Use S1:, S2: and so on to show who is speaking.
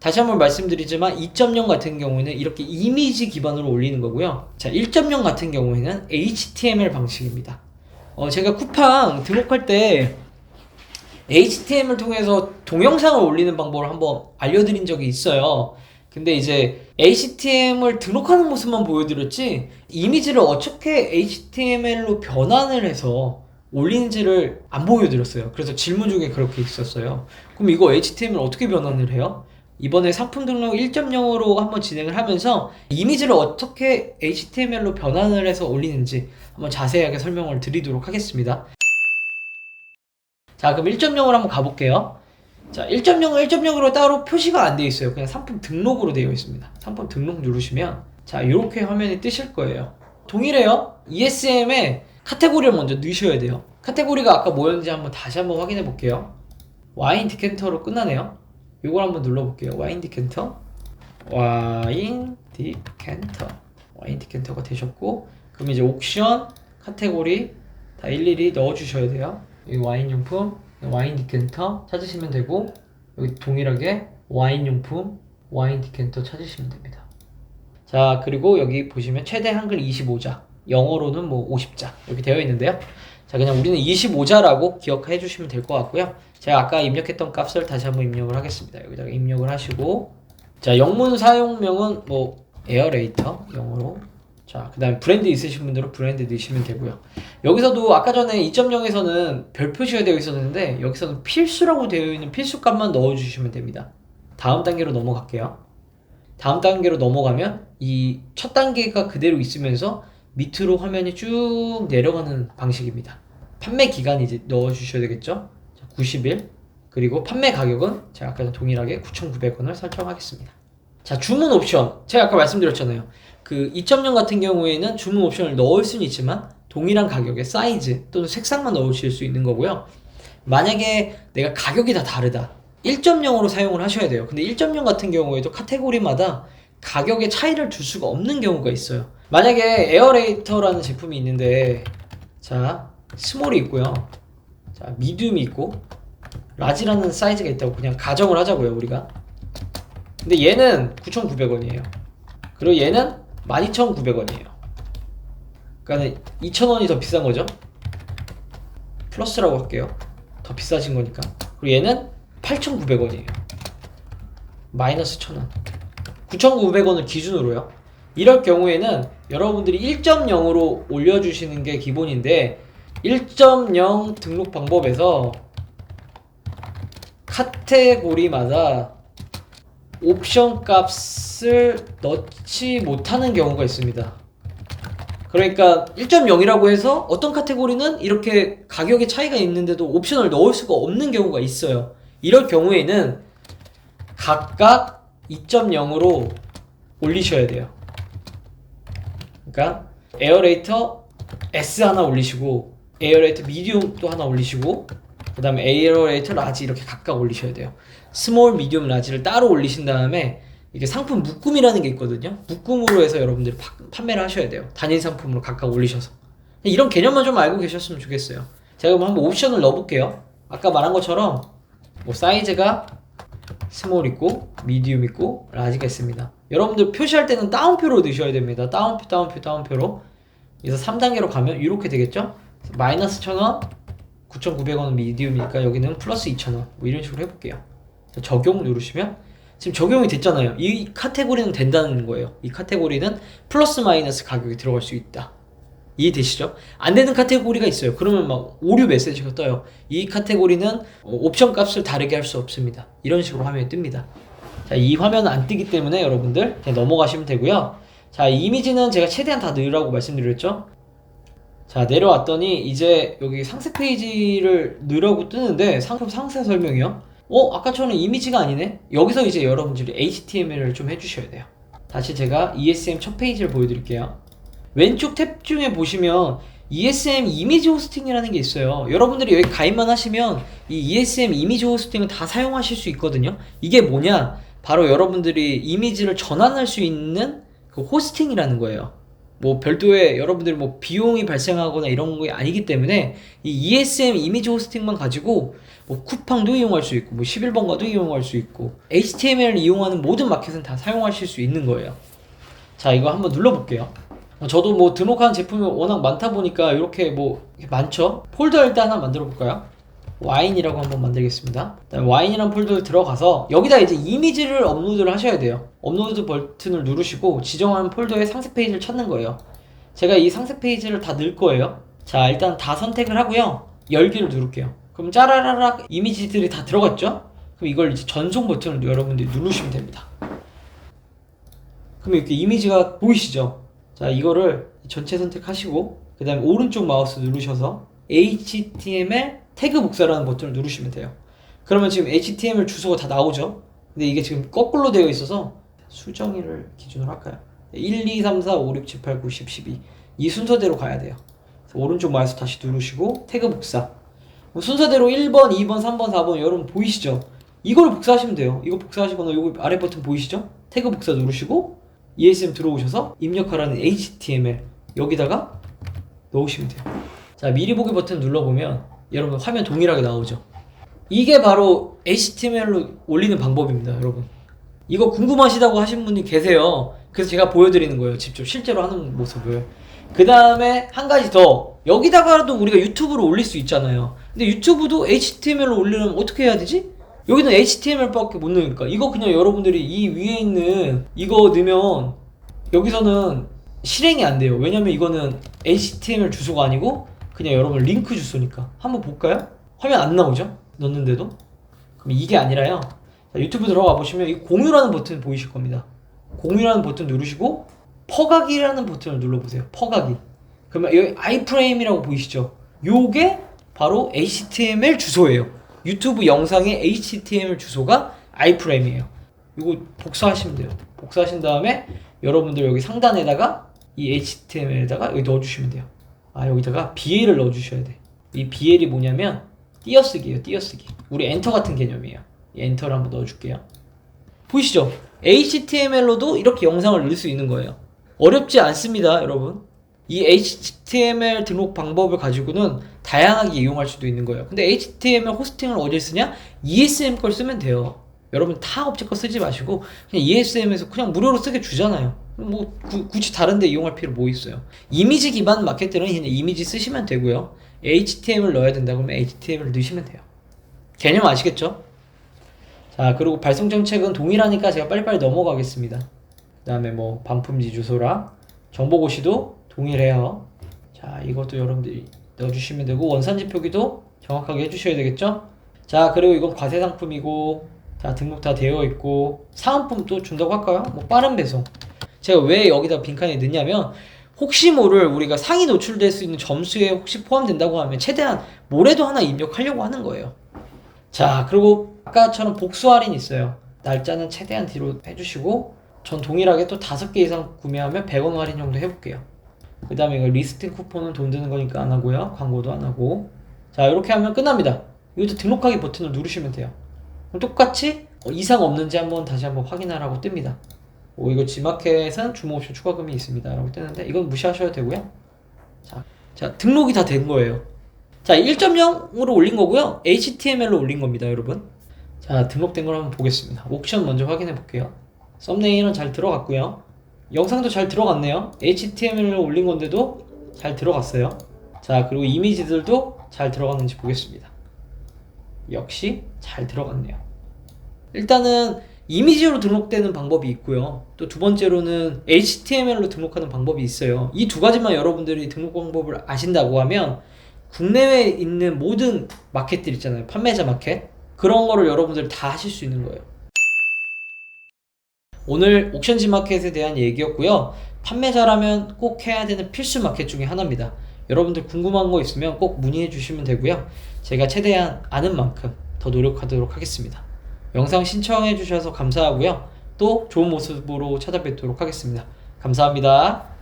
S1: 다시 한번 말씀드리지만 2.0 같은 경우에는 이렇게 이미지 기반으로 올리는 거고요. 자, 1.0 같은 경우에는 HTML 방식입니다. 어, 제가 쿠팡 등록할 때 HTML 통해서 동영상을 올리는 방법을 한번 알려드린 적이 있어요. 근데 이제 HTML 등록하는 모습만 보여드렸지 이미지를 어떻게 HTML로 변환을 해서 올리는지를 안 보여드렸어요. 그래서 질문 중에 그렇게 있었어요. 그럼 이거 HTML 어떻게 변환을 해요? 이번에 상품 등록 1.0으로 한번 진행을 하면서 이미지를 어떻게 HTML로 변환을 해서 올리는지 한번 자세하게 설명을 드리도록 하겠습니다. 자, 그럼 1.0으로 한번 가볼게요. 자, 1.0은 1.0으로 따로 표시가 안돼 있어요. 그냥 상품 등록으로 되어 있습니다. 상품 등록 누르시면 자, 이렇게 화면이 뜨실 거예요. 동일해요. ESM에 카테고리를 먼저 넣으셔야 돼요. 카테고리가 아까 뭐였는지 한번 다시 한번 확인해 볼게요. 와인 디켄터로 끝나네요. 이걸 한번 눌러볼게요. 와인 디켄터. 와인 디켄터. 와인 디켄터가 되셨고, 그럼 이제 옥션 카테고리 다 일일이 넣어주셔야 돼요. 여기 와인 용품, 와인 디켄터 찾으시면 되고, 여기 동일하게 와인 용품, 와인 디켄터 찾으시면 됩니다. 자, 그리고 여기 보시면 최대 한글 25자, 영어로는 뭐 50자 이렇게 되어 있는데요. 자, 그냥 우리는 25자라고 기억해 주시면 될 것 같고요. 제가 아까 입력했던 값을 다시 한번 입력을 하겠습니다. 여기다가 입력을 하시고, 자, 영문 사용명은 뭐 에어레이터 영어로. 자, 그 다음에 브랜드 있으신 분들은 브랜드 넣으시면 되고요. 여기서도 아까 전에 2.0에서는 별 표시가 되어 있었는데 여기서는 필수라고 되어 있는 필수 값만 넣어주시면 됩니다. 다음 단계로 넘어갈게요. 다음 단계로 넘어가면 이 첫 단계가 그대로 있으면서 밑으로 화면이 쭉 내려가는 방식입니다. 판매 기간 이제 넣어주셔야 되겠죠? 자, 90일. 그리고 판매 가격은 제가 아까 동일하게 9,900원을 설정하겠습니다. 자, 주문 옵션. 제가 아까 말씀드렸잖아요. 그 2.0 같은 경우에는 주문 옵션을 넣을 수는 있지만 동일한 가격의 사이즈 또는 색상만 넣으실 수 있는 거고요. 만약에 내가 가격이 다 다르다. 1.0으로 사용을 하셔야 돼요. 근데 1.0 같은 경우에도 카테고리마다 가격의 차이를 줄 수가 없는 경우가 있어요. 만약에 에어레이터라는 제품이 있는데 자 스몰이 있고요. 자 미디움이 있고 라지라는 사이즈가 있다고 그냥 가정을 하자고요 우리가. 근데 얘는 9,900원이에요. 그리고 얘는 12,900원이에요. 그러니까 2,000원이 더 비싼 거죠. 플러스라고 할게요. 더 비싸진 거니까. 그리고 얘는 8,900원이에요. 마이너스 1,000원. 9,900원을 기준으로요. 이럴 경우에는 여러분들이 1.0으로 올려주시는 게 기본인데 1.0 등록 방법에서 카테고리마다 옵션 값을 넣지 못하는 경우가 있습니다. 그러니까 1.0이라고 해서 어떤 카테고리는 이렇게 가격의 차이가 있는데도 옵션을 넣을 수가 없는 경우가 있어요. 이럴 경우에는 각각 2.0으로 올리셔야 돼요. 그러니까 에어레이터 S 하나 올리시고 에어레이터 미디움 또 하나 올리시고 그 다음에 에어레이터 라지 이렇게 각각 올리셔야 돼요. 스몰, 미디움, 라지를 따로 올리신 다음에 이게 상품 묶음이라는 게 있거든요. 묶음으로 해서 여러분들이 파- 판매를 하셔야 돼요. 단일 상품으로 각각 올리셔서. 이런 개념만 좀 알고 계셨으면 좋겠어요. 제가 그럼 한번 옵션을 넣어볼게요. 아까 말한 것처럼 뭐 사이즈가 스몰 있고 미디움 있고 라지가 있습니다. 여러분들 표시할 때는 따옴표로 넣으셔야 됩니다. 따옴표, 따옴표, 따옴표로. 그래서 3단계로 가면 이렇게 되겠죠? 마이너스 1000원, 9,900원은 미디움이니까 여기는 플러스 2,000원. 뭐 이런 식으로 해볼게요. 자, 적용 누르시면 지금 적용이 됐잖아요. 이 카테고리는 된다는 거예요. 이 카테고리는 플러스 마이너스 가격이 들어갈 수 있다. 이해되시죠? 안 되는 카테고리가 있어요. 그러면 막 오류 메시지가 떠요. 이 카테고리는 어, 옵션 값을 다르게 할 수 없습니다. 이런 식으로 화면이 뜹니다. 자, 이 화면은 안 뜨기 때문에 여러분들 그냥 넘어가시면 되고요. 자, 이미지는 제가 최대한 다 넣으라고 말씀드렸죠? 자, 내려왔더니 이제 여기 상세 페이지를 넣으라고 뜨는데 상품 상세 설명이요. 어, 아까 처럼 이미지가 아니네? 여기서 이제 여러분들이 HTML을 좀 해주셔야 돼요. 다시 제가 ESM 첫 페이지를 보여드릴게요. 왼쪽 탭 중에 보시면 ESM 이미지 호스팅이라는 게 있어요. 여러분들이 여기 가입만 하시면 이 ESM 이미지 호스팅을 다 사용하실 수 있거든요. 이게 뭐냐? 바로 여러분들이 이미지를 전환할 수 있는 그 호스팅이라는 거예요. 뭐 별도의 여러분들이 뭐 비용이 발생하거나 이런 게 아니기 때문에 이 ESM 이미지 호스팅만 가지고 뭐 쿠팡도 이용할 수 있고 뭐 11번가도 이용할 수 있고 HTML을 이용하는 모든 마켓은 다 사용하실 수 있는 거예요. 자 이거 한번 눌러볼게요. 저도 뭐 등록한 제품이 워낙 많다 보니까 이렇게 뭐 많죠. 폴더 일단 하나 만들어 볼까요? 와인이라고 한번 만들겠습니다. 와인이란 폴더를 들어가서 여기다 이제 이미지를 업로드를 하셔야 돼요. 업로드 버튼을 누르시고 지정한 폴더의 상세 페이지를 찾는 거예요. 제가 이 상세 페이지를 다 넣을 거예요. 자, 일단 다 선택을 하고요. 열기를 누를게요. 그럼 짜라라락 이미지들이 다 들어갔죠? 그럼 이걸 이제 전송 버튼을 여러분들이 누르시면 됩니다. 그럼 이렇게 이미지가 보이시죠? 자, 이거를 전체 선택하시고 그 다음에 오른쪽 마우스 누르셔서 HTML 태그 복사라는 버튼을 누르시면 돼요. 그러면 지금 HTML 주소가 다 나오죠? 근데 이게 지금 거꾸로 되어 있어서 수정일을 기준으로 할까요? 1, 2, 3, 4, 5, 6, 7, 8, 9, 10, 12. 이 순서대로 가야 돼요. 오른쪽 마우스 다시 누르시고 태그 복사. 뭐 순서대로 1번, 2번, 3번, 4번 여러분 보이시죠? 이걸 복사하시면 돼요. 이거 복사하시거나 요거 아래 버튼 보이시죠? 태그 복사 누르시고 ESM 들어오셔서 입력하라는 HTML 여기다가 넣으시면 돼요. 자, 미리 보기 버튼 눌러보면 여러분 화면 동일하게 나오죠. 이게 바로 HTML로 올리는 방법입니다, 여러분. 이거 궁금하시다고 하신 분이 계세요. 그래서 제가 보여드리는 거예요. 직접 실제로 하는 모습을. 그 다음에 한 가지 더. 여기다가도 우리가 유튜브로 올릴 수 있잖아요. 근데 유튜브도 HTML로 올리려면 어떻게 해야 되지? 여기는 HTML밖에 못 넣으니까. 이거 그냥 여러분들이 이 위에 있는 이거 넣으면 여기서는 실행이 안 돼요. 왜냐면 이거는 HTML 주소가 아니고 그냥 여러분 링크 주소니까. 한번 볼까요? 화면 안 나오죠? 넣는데도? 그럼 이게 아니라요. 자, 유튜브 들어가 보시면 이 공유라는 버튼 보이실 겁니다. 공유라는 버튼 누르시고 퍼가기라는 버튼을 눌러보세요. 퍼가기. 그러면 여기 아이프레임이라고 보이시죠? 요게 바로 HTML 주소예요. 유튜브 영상의 HTML 주소가 아이프레임이에요. 이거 복사하시면 돼요. 복사하신 다음에 여러분들 여기 상단에다가 이 HTML에다가 여기 넣어주시면 돼요. 아 여기다가 BL을 넣어주셔야 돼. 이 BL이 뭐냐면 띄어쓰기예요. 띄어쓰기. 우리 엔터 같은 개념이에요. 이 엔터를 한번 넣어줄게요. 보이시죠? HTML로도 이렇게 영상을 넣을 수 있는 거예요. 어렵지 않습니다, 여러분. 이 HTML 등록 방법을 가지고는 다양하게 이용할 수도 있는 거예요. 근데 HTML 호스팅을 어디에 쓰냐? ESM 걸 쓰면 돼요. 여러분 타 업체 거 쓰지 마시고 그냥 ESM에서 그냥 무료로 쓰게 주잖아요. 뭐 구, 굳이 다른데 이용할 필요 뭐 있어요? 이미지 기반 마켓들은 그냥 이미지 쓰시면 되고요. HTML 넣어야 된다 그러면 HTML 넣으시면 돼요. 개념 아시겠죠? 자 그리고 발송 정책은 동일하니까 제가 빨리빨리 넘어가겠습니다. 그 다음에 뭐 반품지 주소랑 정보 고시도 동일해요. 자 이것도 여러분들이 넣어주시면 되고 원산지 표기도 정확하게 해주셔야 되겠죠? 자 그리고 이건 과세 상품이고 자 등록 다 되어 있고 사은품 또 준다고 할까요? 뭐 빠른 배송 제가 왜 여기다 빈칸에 넣냐면 혹시 모를 우리가 상위 노출될 수 있는 점수에 혹시 포함된다고 하면 최대한 모레도 하나 입력하려고 하는 거예요. 자 그리고 아까처럼 복수 할인 있어요. 날짜는 최대한 뒤로 해주시고 전 동일하게 또 다섯 개 이상 구매하면 100원 할인 정도 해볼게요. 그 다음에 이거 리스팅 쿠폰은 돈 드는 거니까 안 하고요. 광고도 안 하고. 자 이렇게 하면 끝납니다. 이것도 등록하기 버튼을 누르시면 돼요. 똑같이 어, 이상 없는지 한번 다시 한번 확인하라고 뜹니다. 오, 이거 지마켓은 주문 옵션 추가금이 있습니다. 라고 뜨는데 이건 무시하셔도 되고요. 자, 자 등록이 다 된 거예요. 자, 1.0으로 올린 거고요. HTML로 올린 겁니다, 여러분. 자, 등록된 걸 한번 보겠습니다. 옥션 먼저 확인해 볼게요. 썸네일은 잘 들어갔고요. 영상도 잘 들어갔네요. HTML로 올린 건데도 잘 들어갔어요. 자, 그리고 이미지들도 잘 들어갔는지 보겠습니다. 역시 잘 들어갔네요. 일단은 이미지로 등록되는 방법이 있고요. 또 두 번째로는 HTML로 등록하는 방법이 있어요. 이 두 가지만 여러분들이 등록 방법을 아신다고 하면 국내외에 있는 모든 마켓들 있잖아요. 판매자 마켓. 그런 거를 여러분들이 다 하실 수 있는 거예요. 오늘 옥션지 마켓에 대한 얘기였고요. 판매자라면 꼭 해야 되는 필수 마켓 중에 하나입니다. 여러분들 궁금한 거 있으면 꼭 문의해 주시면 되고요. 제가 최대한 아는 만큼 더 노력하도록 하겠습니다. 영상 신청해 주셔서 감사하고요. 또 좋은 모습으로 찾아뵙도록 하겠습니다. 감사합니다.